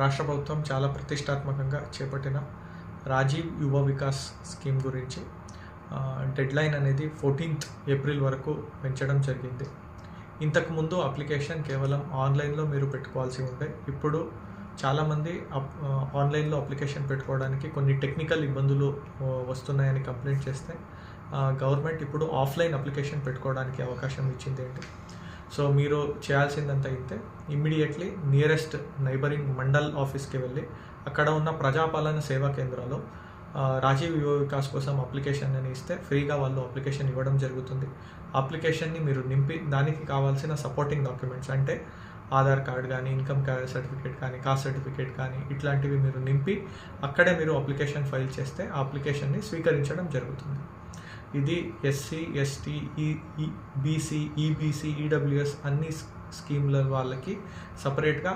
రాష్ట్ర ప్రభుత్వం చాలా ప్రతిష్టాత్మకంగా చేపట్టిన రాజీవ్ యువ వికాస్ స్కీమ్ గురించి డెడ్ లైన్ అనేది ఫోర్టీన్త్ ఏప్రిల్ వరకు పెంచడం జరిగింది. ఇంతకుముందు అప్లికేషన్ కేవలం ఆన్లైన్లో మీరు పెట్టుకోవాల్సి ఉండే. ఇప్పుడు చాలామంది అప్ ఆన్లైన్లో అప్లికేషన్ పెట్టుకోవడానికి కొన్ని టెక్నికల్ ఇబ్బందులు వస్తున్నాయని కంప్లైంట్ చేస్తే గవర్నమెంట్ ఇప్పుడు ఆఫ్లైన్ అప్లికేషన్ పెట్టుకోవడానికి అవకాశం ఇచ్చింది ఏంటి? సో మీరు చేయాల్సిందంతా అయితే ఇమ్మీడియట్లీ నియరెస్ట్ నైబరింగ్ మండల్ ఆఫీస్కి వెళ్ళి అక్కడ ఉన్న ప్రజాపాలన సేవా కేంద్రాల్లో రాజీవ్ యువ వికాస్ కోసం అప్లికేషన్ అని ఇస్తే ఫ్రీగా వాళ్ళు అప్లికేషన్ ఇవ్వడం జరుగుతుంది. అప్లికేషన్ని మీరు నింపి దానికి కావాల్సిన సపోర్టింగ్ డాక్యుమెంట్స్ అంటే ఆధార్ కార్డ్ కానీ ఇన్కమ్ సర్టిఫికేట్ కానీ కాస్ట్ సర్టిఫికేట్ కానీ ఇట్లాంటివి మీరు నింపి అక్కడే మీరు అప్లికేషన్ ఫైల్ చేస్తే ఆ అప్లికేషన్ని స్వీకరించడం జరుగుతుంది. ఇది ఎస్సీ ఎస్టీ ఈ బీసీ ఈబీసీ ఈడబ్ల్యూఎస్ అన్ని స్కీమ్ల వాళ్ళకి సపరేట్గా